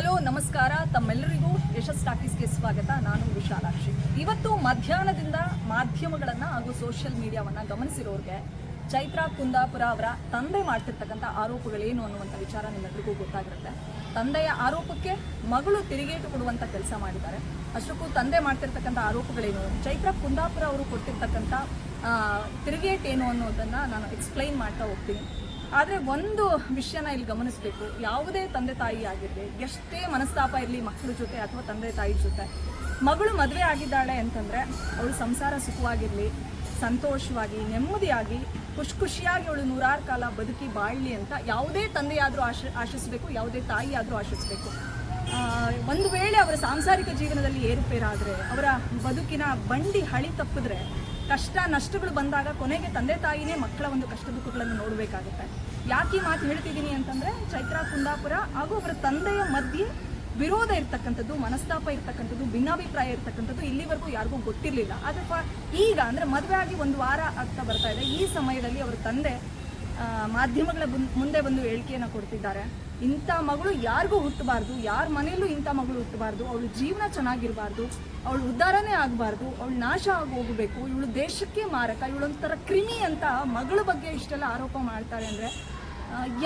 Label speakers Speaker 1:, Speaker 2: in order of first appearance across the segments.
Speaker 1: Hello ನಮಸ್ಕಾರ. ತಮ್ಮೆಲ್ಲರಿಗೂ ಯಶಸ್ ಟಾಕೀಸ್ಗೆ ಸ್ವಾಗತ. ನಾನು ವಿಶಾಲಾಕ್ಷಿ. ಇವತ್ತು ಮಧ್ಯಾಹ್ನದಿಂದ ಮಾಧ್ಯಮಗಳನ್ನು ಹಾಗೂ ಸೋಷಿಯಲ್ ಮೀಡಿಯಾವನ್ನ ಗಮನಿಸಿರೋರಿಗೆ ಚೈತ್ರಾ ಕುಂದಾಪುರ ಅವರ ತಂದೆ ಮಾಡ್ತಿರ್ತಕ್ಕಂಥ ಆರೋಪಗಳೇನು ಅನ್ನುವಂಥ ವಿಚಾರ ನಿಮ್ಮೆಲ್ಲರಿಗೂ ಗೊತ್ತಾಗಿರುತ್ತೆ. ತಂದೆಯ ಆರೋಪಕ್ಕೆ ಮಗಳು ತಿರುಗೇಟು ಕೊಡುವಂಥ ಕೆಲಸ ಮಾಡಿದ್ದಾರೆ. ಅಷ್ಟಕ್ಕೂ ತಂದೆ ಮಾಡ್ತಿರ್ತಕ್ಕಂಥ ಆರೋಪಗಳೇನು? ಚೈತ್ರಾ ಕುಂದಾಪುರ ಅವರು ಕೊಟ್ಟಿರ್ತಕ್ಕಂಥ ಆ, ತಿರುಗೇಟೇನು ಅನ್ನೋದನ್ನು ನಾನು ಎಕ್ಸ್ಪ್ಲೈನ್ ಮಾಡ್ತಾ ಹೋಗ್ತೀನಿ. ಆದರೆ ಒಂದು ವಿಷಯನ ಇಲ್ಲಿ ಗಮನಿಸಬೇಕು. ಯಾವುದೇ ತಂದೆ ತಾಯಿ ಆಗಿರಲಿ, ಎಷ್ಟೇ ಮನಸ್ತಾಪ ಇರಲಿ ಮಕ್ಕಳ ಜೊತೆ ಅಥವಾ ತಂದೆ ತಾಯಿ ಜೊತೆ. ಮಗಳು ಮದುವೆ ಆಗಿದ್ದಾಳೆ ಅಂತಂದರೆ ಅವಳು ಸಂಸಾರ ಸುಖವಾಗಿರಲಿ, ಸಂತೋಷವಾಗಿ, ನೆಮ್ಮದಿಯಾಗಿ, ಖುಷಿ ಖುಷಿಯಾಗಿ ಅವಳು ನೂರಾರು ಕಾಲ ಬದುಕಿ ಬಾಳಲಿ ಅಂತ ಯಾವುದೇ ತಂದೆಯಾದರೂ ಆಶ, ಆಶಿಸಬೇಕು, ಯಾವುದೇ ತಾಯಿಯಾದರೂ ಆಶಿಸಬೇಕು. ಒಂದು ವೇಳೆ ಅವರ ಸಾಂಸಾರಿಕ ಜೀವನದಲ್ಲಿ ಏರುಪೇರಾದರೆ, ಅವರ ಬದುಕಿನ ಬಂಡಿ ಹಳಿ ತಪ್ಪಿದ್ರೆ ಕಷ್ಟ ನಷ್ಟಗಳು ಬಂದಾಗ ಕೊನೆಗೆ ತಂದೆ ತಾಯಿನೇ ಮಕ್ಕಳ ಒಂದು ಕಷ್ಟ ದುಃಖಗಳನ್ನು ನೋಡಬೇಕಾಗುತ್ತೆ. ಯಾಕೆ ಮಾತು ಹೇಳ್ತಿದ್ದೀನಿ ಅಂತಂದ್ರೆ, ಚೈತ್ರ ಕುಂದಾಪುರ ಹಾಗೂ ಅವರ ತಂದೆಯ ಮಧ್ಯೆ ವಿರೋಧ ಇರ್ತಕ್ಕಂಥದ್ದು, ಮನಸ್ತಾಪ ಇರ್ತಕ್ಕಂಥದ್ದು, ಭಿನ್ನಾಭಿಪ್ರಾಯ ಇರ್ತಕ್ಕಂಥದ್ದು ಇಲ್ಲಿವರೆಗೂ ಯಾರಿಗೂ ಗೊತ್ತಿರಲಿಲ್ಲ. ಆದರೆ ಈಗ ಅಂದ್ರೆ ಮದುವೆ ಆಗಿ ಒಂದು ವಾರ ಆಗ್ತಾ ಬರ್ತಾ ಇದೆ. ಈ ಸಮಯದಲ್ಲಿ ಅವರ ತಂದೆ ಮಾಧ್ಯಮಗಳ ಮುಂದೆ ಬಂದು ಹೇಳಿಕೆಯನ್ನು ಕೊಡ್ತಿದ್ದಾರೆ. ಇಂಥ ಮಗಳು ಯಾರಿಗೂ ಹುಟ್ಟಬಾರ್ದು, ಯಾರ ಮನೆಯಲ್ಲೂ ಇಂಥ ಮಗಳು ಹುಟ್ಟಬಾರ್ದು, ಅವಳು ಜೀವನ ಚೆನ್ನಾಗಿರಬಾರ್ದು, ಅವಳು ಉದ್ಧಾರನೇ ಆಗಬಾರ್ದು, ಅವಳು ನಾಶ ಆಗಿ ಹೋಗಬೇಕು ಇವಳು ದೇಶಕ್ಕೆ ಮಾರಕ ಇವಳೊಂಥರ ಕ್ರಿಮಿ ಅಂತ ಮಗಳ ಬಗ್ಗೆ ಇಷ್ಟೆಲ್ಲ ಆರೋಪ ಮಾಡ್ತಾರೆ ಅಂದರೆ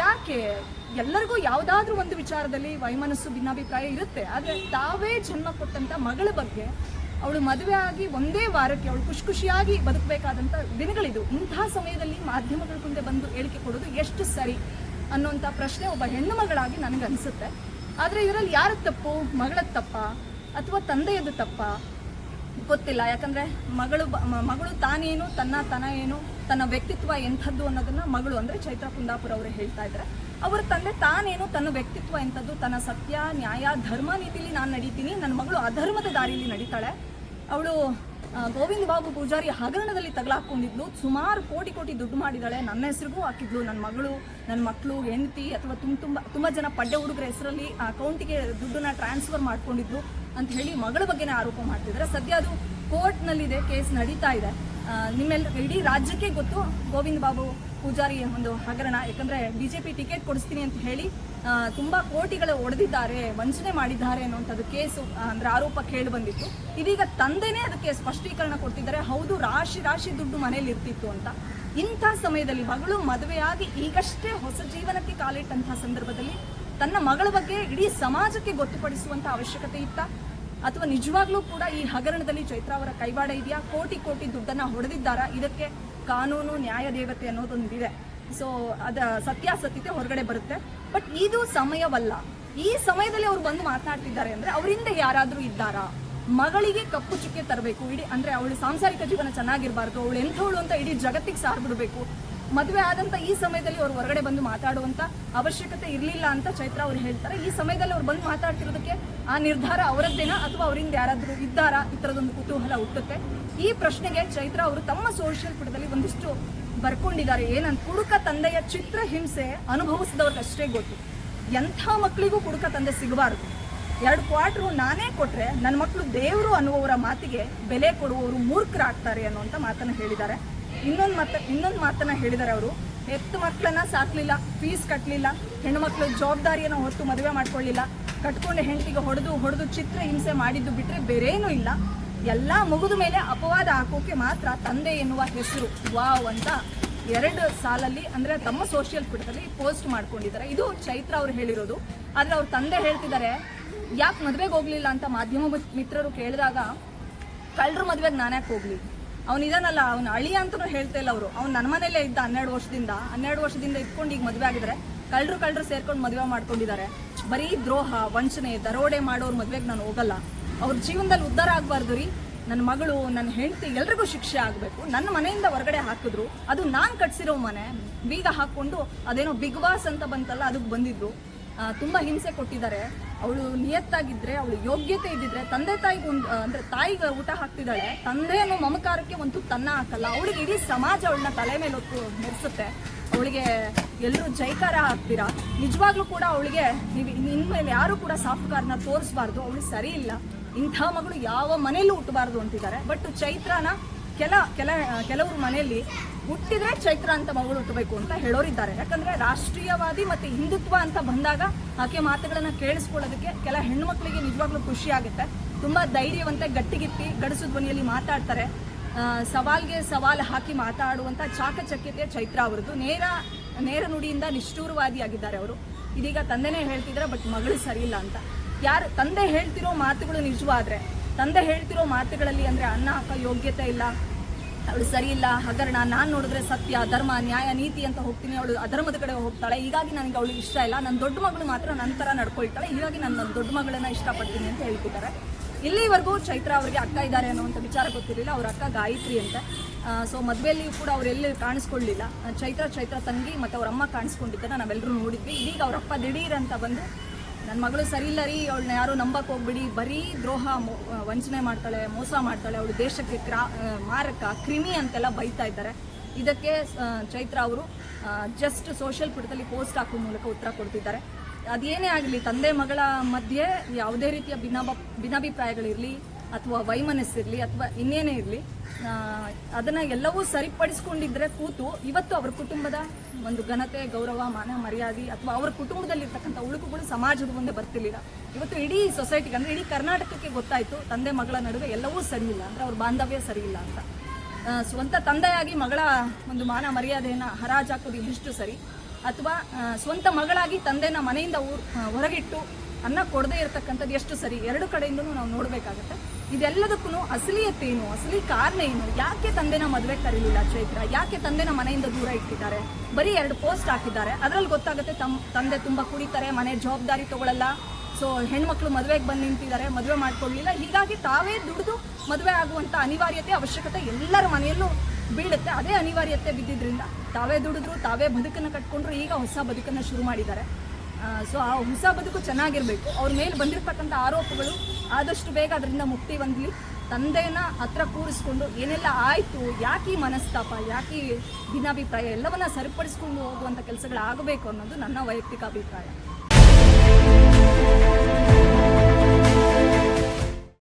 Speaker 1: ಯಾಕೆ? ಎಲ್ಲರಿಗೂ ಯಾವುದಾದ್ರೂ ಒಂದು ವಿಚಾರದಲ್ಲಿ ವೈಮನಸ್ಸು, ಭಿನ್ನಾಭಿಪ್ರಾಯ ಇರುತ್ತೆ. ಆದರೆ ತಾವೇ ಜನ್ಮ ಕೊಟ್ಟಂಥ ಮಗಳ ಬಗ್ಗೆ ಅವಳು ಮದುವೆ ಆಗಿ ಒಂದೇ ವಾರಕ್ಕೆ ಅವಳು ಖುಷಿ ಖುಷಿಯಾಗಿ ಬದುಕಬೇಕಾದಂಥ ದಿನಗಳಿದು. ಇಂತಹ ಸಮಯದಲ್ಲಿ ಮಾಧ್ಯಮಗಳ ಮುಂದೆ ಬಂದು ಹೇಳಿಕೆ ಕೊಡೋದು ಎಷ್ಟು ಸರಿ? ಅನ್ನೋಂಥ ಪ್ರಶ್ನೆ ಒಬ್ಬ ಹೆಣ್ಣು ಮಗಳಾಗಿ ನನಗೆ ಅನಿಸುತ್ತೆ ಆದರೆ ಇದರಲ್ಲಿ ಯಾರ ತಪ್ಪು? ಮಗಳ ತಪ್ಪ? ಅಥವಾ ತಂದೆಯದು ತಪ್ಪ? ಗೊತ್ತಿಲ್ಲ. ಯಾಕಂದರೆ ಮಗಳು ಮಗಳು ತಾನೇನು, ತನ್ನ ತನ ಏನು, ತನ್ನ ವ್ಯಕ್ತಿತ್ವ ಎಂಥದ್ದು ಅನ್ನೋದನ್ನ ಮಗಳು ಅಂದರೆ ಚೈತ್ರ ಕುಂದಾಪುರ ಅವರು ಹೇಳ್ತಾ ಇದ್ದಾರೆ ಅವರ ತಂದೆ ತಾನೇನು, ತನ್ನ ವ್ಯಕ್ತಿತ್ವ ಎಂಥದ್ದು, ತನ್ನ ಸತ್ಯ, ನ್ಯಾಯ, ಧರ್ಮ ನೀತಿಲಿ ನಾನು ನಡೀತೀನಿ ನನ್ನ ಮಗಳು ಅಧರ್ಮದ ದಾರಿಯಲ್ಲಿ ನಡೀತಾಳೆ, ಅವಳು ಗೋವಿಂದ ಬಾಬು ಪೂಜಾರಿ ಹಗರಣದಲ್ಲಿ ತಗಲಾಕೊಂಡಿದ್ಲು ಸುಮಾರು ಕೋಟಿ ಕೋಟಿ ದುಡ್ಡು ಮಾಡಿದಾಳೆ. ನನ್ನ ಹೆಸರಿಗೂ ಹಾಕಿದ್ಲು. ನನ್ನ ಮಗಳು ನನ್ನ ಮಕ್ಕಳು ಹೆಂಡತಿ ಅಥವಾ ತುಂಬ ತುಂಬ ತುಂಬ ಜನ ಪಡ್ಡೆ ಹುಡುಗರ ಹೆಸರಲ್ಲಿ ಅಕೌಂಟಿಗೆ ದುಡ್ಡನ್ನ ಟ್ರಾನ್ಸ್ಫರ್ ಮಾಡ್ಕೊಂಡಿದ್ರು ಅಂತ ಹೇಳಿ ಮಗಳ ಬಗ್ಗೆನೇ ಆರೋಪ ಮಾಡ್ತಿದ್ದಾರೆ. ಸದ್ಯ ಅದು ಕೋರ್ಟ್ನಲ್ಲಿದೆ ಕೇಸ್ ನಡೀತಾ ಇದೆ. ಆ, ನಿಮ್ಮೆಲ್ಲ ಇಡೀ ರಾಜ್ಯಕ್ಕೆ ಗೊತ್ತು ಗೋವಿಂದ ಬಾಬು ಪೂಜಾರಿ ಒಂದು ಹಗರಣ. ಯಾಕಂದ್ರೆ ಬಿಜೆಪಿ ಟಿಕೆಟ್ ಕೊಡಿಸ್ತೀನಿ ಅಂತ ಹೇಳಿ ಆ, ತುಂಬಾ ಕೋಟಿಗಳು ಒಡೆದಿದ್ದಾರೆ, ವಂಚನೆ ಮಾಡಿದ್ದಾರೆ ಅನ್ನುವಂಥದ್ದು ಕೇಸು ಅಂದ್ರೆ ಆರೋಪ ಕೇಳಿ ಬಂದಿತ್ತು. ಇದೀಗ ತಂದೆನೇ ಅದಕ್ಕೆ ಸ್ಪಷ್ಟೀಕರಣ ಕೊಡ್ತಿದ್ದಾರೆ. ಹೌದು, ರಾಶಿ ರಾಶಿ ದುಡ್ಡು ಮನೇಲಿ ಇರ್ತಿತ್ತು ಅಂತ. ಇಂಥ ಸಮಯದಲ್ಲಿ ಮಗಳು ಮದುವೆಯಾಗಿ ಈಗಷ್ಟೇ ಹೊಸ ಜೀವನಕ್ಕೆ ಕಾಲಿಟ್ಟಂತಹ ಸಂದರ್ಭದಲ್ಲಿ ತನ್ನ ಮಗಳ ಬಗ್ಗೆ ಇಡೀ ಸಮಾಜಕ್ಕೆ ಗೊತ್ತುಪಡಿಸುವಂತ ಅವಶ್ಯಕತೆ ಇತ್ತ? ಅಥವಾ ನಿಜವಾಗ್ಲೂ ಕೂಡ ಈ ಹಗರಣದಲ್ಲಿ ಚೈತ್ರ ಅವರ ಕೈವಾಡ ಇದೆಯಾ? ಕೋಟಿ ಕೋಟಿ ದುಡ್ಡನ್ನ ಹೊಡೆದಿದ್ದಾರಾ? ಇದಕ್ಕೆ ಕಾನೂನು ನ್ಯಾಯ ದೇವತೆ ಅನ್ನೋದೊಂದಿದೆ. ಸೊ ಅದ ಸತ್ಯಾಸತ್ಯತೆ ಹೊರಗಡೆ ಬರುತ್ತೆ. ಬಟ್ ಇದು ಸಮಯವಲ್ಲ. ಈ ಸಮಯದಲ್ಲಿ ಅವ್ರು ಬಂದು ಮಾತನಾಡ್ತಿದ್ದಾರೆ ಅಂದ್ರೆ ಅವರಿಂದ ಯಾರಾದ್ರೂ ಇದ್ದಾರಾ? ಮಗಳಿಗೆ ಕಪ್ಪು ಚುಕ್ಕೆ ತರಬೇಕು. ಇಡೀ ಅಂದ್ರೆ ಅವಳು ಸಾಂಸಾರಿಕ ಜೀವನ ಚೆನ್ನಾಗಿರ್ಬಾರ್ದು. ಅವಳು ಎಂಥವಳು ಅಂತ ಇಡೀ ಜಗತ್ತಿಗೆ ಸಾರ್ಬಿಡ್ಬೇಕು ಮದುವೆ ಆದಂತ ಈ ಸಮಯದಲ್ಲಿ ಅವ್ರು ಹೊರಗಡೆ ಬಂದು ಮಾತಾಡುವಂತ ಅವಶ್ಯಕತೆ ಇರಲಿಲ್ಲ ಅಂತ ಚೈತ್ರ ಅವ್ರು ಹೇಳ್ತಾರೆ. ಈ ಸಮಯದಲ್ಲಿ ಅವ್ರು ಬಂದು ಮಾತಾಡ್ತಿರೋದಕ್ಕೆ ಆ ನಿರ್ಧಾರ ಅವರದ್ದೇನಾ ಅಥವಾ ಅವರಿಂದ ಯಾರಾದರೂ ಇದ್ದಾರಾ? ಈ ಥರದೊಂದು ಕುತೂಹಲ ಹುಟ್ಟುತ್ತೆ. ಈ ಪ್ರಶ್ನೆಗೆ ಚೈತ್ರ ಅವರು ತಮ್ಮ ಸೋಷಿಯಲ್ ಪುಟದಲ್ಲಿ ಒಂದಿಷ್ಟು ಬರ್ಕೊಂಡಿದ್ದಾರೆ. ಏನಂತ ಕುಡುಕ ತಂದೆಯ ಚಿತ್ರ ಹಿಂಸೆ ಅನುಭವಿಸಿದವ್ರಿಗಷ್ಟೇ ಗೊತ್ತು. ಎಂಥ ಮಕ್ಕಳಿಗೂ ಕುಡುಕ ತಂದೆ ಸಿಗಬಾರ್ದು. ಎರಡು ಕ್ವಾರ್ಟ್ರು ನಾನೇ ಕೊಟ್ಟರೆ ನನ್ನ ಮಕ್ಕಳು ದೇವರು ಅನ್ನುವವರ ಮಾತಿಗೆ ಬೆಲೆ ಕೊಡುವವರು ಮೂರ್ಖರಾಗ್ತಾರೆ ಅನ್ನುವಂಥ ಮಾತನ್ನು ಹೇಳಿದ್ದಾರೆ. ಇನ್ನೊಂದು ಮಾತ, ಇನ್ನೊಂದು ಮಾತನ್ನ ಹೇಳಿದ್ದಾರೆ ಅವರು. ಹೆತ್ತು ಮಕ್ಕಳನ್ನ ಸಾಕಲಿಲ್ಲ ಫೀಸ್ ಕಟ್ಟಲಿಲ್ಲ ಮಕ್ಕಳು ಜವಾಬ್ದಾರಿಯನ್ನು ಹೊತ್ತು ಮದುವೆ ಮಾಡ್ಕೊಳ್ಳಿಲ್ಲ, ಕಟ್ಕೊಂಡು ಹೆಂಡತಿಗೆ ಹೊಡೆದು ಹೊಡೆದು ಚಿತ್ರ ಹಿಂಸೆ ಮಾಡಿದ್ದು ಬಿಟ್ಟರೆ ಬೇರೇನೂ ಇಲ್ಲ. ಎಲ್ಲ ಮುಗಿದ ಮೇಲೆ ಅಪವಾದ ಹಾಕೋಕೆ ಮಾತ್ರ ತಂದೆ ಎನ್ನುವ ಹೆಸರು. ವಾವ್ ಅಂತ ಎರಡು ಸಾಲಲ್ಲಿ, ಅಂದ್ರೆ ತಮ್ಮ ಸೋಷಿಯಲ್ ಪುಟದಲ್ಲಿ ಪೋಸ್ಟ್ ಮಾಡ್ಕೊಂಡಿದ್ದಾರೆ. ಇದು ಚೈತ್ರ ಅವ್ರು ಹೇಳಿರೋದು. ಆದ್ರೆ ಅವ್ರ ತಂದೆ ಹೇಳ್ತಿದ್ದಾರೆ, ಯಾಕೆ ಮದ್ವೆಗೆ ಹೋಗ್ಲಿಲ್ಲ? ಅಂತ ಮಾಧ್ಯಮ ಮಿತ್ರರು ಕೇಳಿದಾಗ, ಕಳ್ಳರು ಮದ್ವೆಗೆ ನಾನ್ಯಾಕೆ ಹೋಗ್ಲಿ? ಅವ್ನು ಇದಾನಲ್ಲ, ಅವ್ನು ಅಳಿ ಅಂತಲೂ ಹೇಳ್ತಾ ಇಲ್ಲ ಅವರು. ಅವ್ನು ನನ್ನ ಮನೇಲೇ ಇದ್ದ ಹನ್ನೆರಡು ವರ್ಷದಿಂದ ಹನ್ನೆರಡು ವರ್ಷದಿಂದ ಇದ್ಕೊಂಡು ಈಗ ಮದುವೆ ಆಗಿದ್ರೆ ಕಳ್ಳರು ಕಳ್ಳರು ಸೇರ್ಕೊಂಡು ಮದುವೆ ಮಾಡ್ಕೊಂಡಿದ್ದಾರೆ. ಬರೀ ದ್ರೋಹ, ವಂಚನೆ, ದರೋಡೆ ಮಾಡೋರು ಮದ್ವೆಗೆ ನಾನು ಹೋಗಲ್ಲ. ಅವ್ರ ಜೀವನದಲ್ಲಿ ಉದ್ಧಾರ ಆಗಬಾರ್ದು ರೀ. ನನ್ನ ಮಗಳು, ನನ್ನ ಹೆಂಡತಿ ಎಲ್ರಿಗೂ ಶಿಕ್ಷೆ ಆಗಬೇಕು. ನನ್ನ ಮನೆಯಿಂದ ಹೊರಗಡೆ ಹಾಕಿದ್ರು. ಅದು ನಾನು ಕಟ್ಸಿರೋ ಮನೆ. ಬೀಗ ಹಾಕೊಂಡು ಅದೇನೋ ಬಿಗ್ ಬಾಸ್ ಅಂತ ಬಂತಲ್ಲ, ಅದಕ್ಕೆ ಬಂದಿದ್ರು. ತುಂಬ ಹಿಂಸೆ ಕೊಟ್ಟಿದ್ದಾರೆ. ಅವಳು ನಿಯತ್ತಾಗಿದ್ರೆ, ಅವಳು ಯೋಗ್ಯತೆ ಇದ್ದಿದ್ರೆ, ತಂದೆ ತಾಯಿಗೆ ಒಂದು ಅಂದ್ರೆ ತಾಯಿಗೆ ಊಟ ಹಾಕ್ತಿದ್ದಾಳೆ, ತಂದೆ ಅನ್ನೋ ಮಮಕಾರಕ್ಕೆ ಒಂದು ತನ್ನ ಹಾಕಲ್ಲ. ಅವಳಿಗೆ ಇಡೀ ಸಮಾಜ ಅವಳನ್ನ ತಲೆ ಮೇಲೆ ಹೊತ್ತು ಮೆರೆಸುತ್ತೆ. ಅವಳಿಗೆ ಎಲ್ಲರೂ ಜೈಕಾರ ಹಾಕ್ತೀರಾ ನಿಜವಾಗ್ಲೂ ಕೂಡ ಅವಳಿಗೆ, ನೀವು ಇನ್ಮೇಲೆ ಯಾರು ಕೂಡ ಸಾಫ್ಟ್ಕಾರ್ನ ತೋರಿಸ್ಬಾರ್ದು. ಅವಳು ಸರಿ ಇಲ್ಲ. ಇಂಥ ಮಗಳು ಯಾವ ಮನೆಯಲ್ಲೂ ಹುಟ್ಟಬಾರ್ದು ಅಂತಿದ್ದಾರೆ. ಬಟ್ ಚೈತ್ರನ ಕೆಲ ಕೆಲ, ಕೆಲವರು ಮನೆಯಲ್ಲಿ ಹುಟ್ಟಿದ್ರೆ ಚೈತ್ರ ಅಂತ ಮಗಳು ಹುಟ್ಟಬೇಕು ಅಂತ ಹೇಳೋರಿದ್ದಾರೆ. ಯಾಕಂದ್ರೆ ರಾಷ್ಟ್ರೀಯವಾದಿ ಮತ್ತೆ ಹಿಂದುತ್ವ ಅಂತ ಬಂದಾಗ ಆಕೆ ಮಾತುಗಳನ್ನ ಕೇಳಿಸ್ಕೊಳ್ಳೋದಕ್ಕೆ ಕೆಲ ಹೆಣ್ಮಕ್ಳಿಗೆ ನಿಜವಾಗ್ಲೂ ಖುಷಿ ಆಗುತ್ತೆ. ತುಂಬಾ ಧೈರ್ಯವಂತೆ ಗಟ್ಟಿಗಿತ್ತಿ ಗಡಸು ಧ್ವನಿಯಲ್ಲಿ ಮಾತಾಡ್ತಾರೆ. ಸವಾಲ್ಗೆ ಸವಾಲ್ ಹಾಕಿ ಮಾತಾಡುವಂತ ಚಾಕಚಕ್ಯತೆ ಚೈತ್ರ ಅವರದ್ದು. ನೇರ ನೇರ ನುಡಿಯಿಂದ ನಿಷ್ಠೂರವಾದಿಯಾಗಿದ್ದಾರೆ ಅವರು. ಇದೀಗ ತಂದೆನೇ ಹೇಳ್ತಿದ್ರೆ ಬಟ್ ಮಗಳು ಸರಿಯಿಲ್ಲ ಅಂತ. ಯಾರು ತಂದೆ ಹೇಳ್ತಿರೋ ಮಾತುಗಳು ನಿಜವಾದ್ರೆ, ತಂದೆ ಹೇಳ್ತಿರೋ ಮಾತುಗಳಲ್ಲಿ ಅಂದ್ರೆ ಅನ್ನ ಹಾಕೋ ಯೋಗ್ಯತೆ ಇಲ್ಲ, ಅವಳು ಸರಿ ಇಲ್ಲ, ಹಗರಣ, ನಾನು ನೋಡಿದ್ರೆ ಸತ್ಯ, ಧರ್ಮ, ನ್ಯಾಯ, ನೀತಿ ಅಂತ ಹೋಗ್ತೀನಿ, ಅವಳು ಅಧರ್ಮದ ಕಡೆ ಹೋಗ್ತಾಳೆ, ಹೀಗಾಗಿ ನನಗೆ ಅವಳು ಇಷ್ಟ ಇಲ್ಲ ನನ್ನ ದೊಡ್ಡ ಮಗಳು ಮಾತ್ರ ನನ್ನ ಥರ ನಡ್ಕೊಳ್ತಾಳೆ, ಹೀಗಾಗಿ ನಾನು ನನ್ನ ದೊಡ್ಡ ಮಗಳನ್ನ ಇಷ್ಟಪಡ್ತೀನಿ ಅಂತ ಹೇಳ್ತಿದ್ದಾರೆ. ಇಲ್ಲಿವರೆಗೂ ಚೈತ್ರ ಅವರಿಗೆ ಅಕ್ಕ ಇದ್ದಾರೆ ಅನ್ನುವಂಥ ವಿಚಾರ ಗೊತ್ತಿರಲಿಲ್ಲ, ಅವ್ರ ಅಕ್ಕ ಗಾಯತ್ರಿ ಅಂತ. ಸೊ ಮದುವೆಯಲ್ಲಿ ಕೂಡ ಅವ್ರು ಎಲ್ಲಿ ಕಾಣಿಸ್ಕೊಳ್ಳಿಲ್ಲ. ಚೈತ್ರ ಚೈತ್ರ ತಂಗಿ ಮತ್ತು ಅವ್ರ ಅಮ್ಮ ಕಾಣಿಸ್ಕೊಂಡಿದ್ದನ್ನ ನಾವೆಲ್ಲರೂ ನೋಡಿದ್ವಿ. ಇದೀಗ ಅವರಪ್ಪ ದಿಢೀರ್ ಅಂತ ಬಂದು ನನ್ನ ಮಗಳು ಸರಿ ಇಲ್ಲ ರೀ, ಅವಳನ್ನ ಯಾರೂ ನಂಬಕ್ ಹೋಗ್ಬಿಡಿ. ಬರೀ ದ್ರೋಹ ವಂಚನೆ ಮಾಡ್ತಾಳೆ, ಮೋಸ ಮಾಡ್ತಾಳೆ, ಅವಳು ದೇಶಕ್ಕೆ ಕ್ರಾ ಮಾರಕ, ಕ್ರಿಮಿ ಅಂತೆಲ್ಲ ಬೈತಾ ಇದ್ದಾರೆ. ಇದಕ್ಕೆ ಚೈತ್ರಾ ಚೈತ್ರ ಅವರು ಜಸ್ಟ್ ಸೋಷಿಯಲ್ ಪುಟದಲ್ಲಿ ಪೋಸ್ಟ್ ಹಾಕೋ ಮೂಲಕ ಉತ್ತರ ಕೊಡ್ತಿದ್ದಾರೆ. ಅದೇನೇ ಆಗಲಿ, ತಂದೆ ಮಗಳ ಮಧ್ಯೆ ಯಾವುದೇ ರೀತಿಯ ಭಿನ್ನಾಭ ಭಿನ್ನಾಭಿಪ್ರಾಯಗಳಿರಲಿ ಅಥವಾ ವೈಮನಸ್ಸಿರಲಿ ಅಥವಾ ಇನ್ನೇನೇ ಇರಲಿ ಅದನ್ನು ಎಲ್ಲವೂ ಸರಿಪಡಿಸ್ಕೊಂಡಿದ್ರೆ ಕೂತು ಇವತ್ತು ಅವ್ರ ಕುಟುಂಬದ ಒಂದು ಘನತೆ, ಗೌರವ, ಮಾನ, ಮರ್ಯಾದೆ ಅಥವಾ ಅವ್ರ ಕುಟುಂಬದಲ್ಲಿರ್ತಕ್ಕಂಥ ಉಳುಕುಗಳು ಸಮಾಜದ ಮುಂದೆ ಬರ್ತಿರ್ಲಿಲ್ಲ. ಇವತ್ತು ಇಡೀ ಸೊಸೈಟಿಗೆ ಅಂದರೆ ಇಡೀ ಕರ್ನಾಟಕಕ್ಕೆ ಗೊತ್ತಾಯಿತು ತಂದೆ ಮಗಳ ನಡುವೆ ಎಲ್ಲವೂ ಸರಿಯಿಲ್ಲ, ಅಂದರೆ ಅವ್ರ ಬಾಂಧವ್ಯ ಸರಿಯಿಲ್ಲ ಅಂತ. ಸ್ವಂತ ತಂದೆಯಾಗಿ ಮಗಳ ಒಂದು ಮಾನ ಮರ್ಯಾದೆಯನ್ನು ಹರಾಜಾಕೋದು ಇದಿಷ್ಟು ಸರಿ. ಅಥವಾ ಸ್ವಂತ ಮಗಳಾಗಿ ತಂದೆನ ಮನೆಯಿಂದ ಹೊರಗಿಟ್ಟು ಅನ್ನ ಕೊಡದೇ ಇರತಕ್ಕಂಥದ್ದು ಎಷ್ಟು ಸರಿ? ಎರಡು ಕಡೆಯಿಂದನೂ ನಾವು ನೋಡಬೇಕಾಗತ್ತೆ. ಇದೆಲ್ಲದಕ್ಕೂ ಅಸಲಿಯತ್ತೇನು ಅಸಲಿ ಕಾರಣ ಏನು? ಯಾಕೆ ತಂದೆನ ಮದುವೆ ಕರೀಲಿಲ್ಲ ಚೈತ್ರ? ಯಾಕೆ ತಂದೆನ ಮನೆಯಿಂದ ದೂರ ಇಟ್ಟಿದ್ದಾರೆ? ಬರೀ ಎರಡು ಪೋಸ್ಟ್ ಹಾಕಿದ್ದಾರೆ. ಅದರಲ್ಲಿ ಗೊತ್ತಾಗುತ್ತೆ ತಮ್ಮ ತಂದೆ ತುಂಬ ಕುಡಿತಾರೆ, ಮನೆ ಜವಾಬ್ದಾರಿ ತಗೊಳ್ಳಲ್ಲ ಸೊ ಹೆಣ್ಮಕ್ಳು ಮದುವೆಗೆ ಬಂದು ನಿಂತಿದ್ದಾರೆ, ಮದುವೆ ಮಾಡ್ಕೊಳ್ಳಿಲ್ಲ. ಹೀಗಾಗಿ ತಾವೇ ದುಡಿದು ಮದುವೆ ಆಗುವಂಥ ಅನಿವಾರ್ಯತೆ, ಅವಶ್ಯಕತೆ ಎಲ್ಲರ ಮನೆಯಲ್ಲೂ ಬೀಳುತ್ತೆ. ಅದೇ ಅನಿವಾರ್ಯತೆ ಬಿದ್ದಿದ್ರಿಂದ ತಾವೇ ದುಡಿದ್ರು, ತಾವೇ ಬದುಕನ್ನು ಕಟ್ಕೊಂಡ್ರು, ಈಗ ಹೊಸ ಬದುಕನ್ನು ಶುರು ಮಾಡಿದ್ದಾರೆ. ಸೊ ಆ ಹೊಸ ಬದುಕು ಚೆನ್ನಾಗಿರಬೇಕು. ಅವ್ರ ಮೇಲೆ ಬಂದಿರತಕ್ಕಂಥ ಆರೋಪಗಳು ಆದಷ್ಟು ಬೇಗ ಅದರಿಂದ ಮುಕ್ತಿ ಹೊಂದಲಿ. ತಂದೆಯನ್ನು ಹತ್ರ ಕೂರಿಸ್ಕೊಂಡು ಏನೆಲ್ಲ ಆಯಿತು, ಯಾಕೆ ಈ ಮನಸ್ತಾಪ, ಯಾಕೆ ಭಿನ್ನಾಭಿಪ್ರಾಯ ಎಲ್ಲವನ್ನ ಸರಿಪಡಿಸ್ಕೊಂಡು ಹೋಗುವಂಥ ಕೆಲಸಗಳಾಗಬೇಕು ಅನ್ನೋದು ನನ್ನ ವೈಯಕ್ತಿಕ ಅಭಿಪ್ರಾಯ.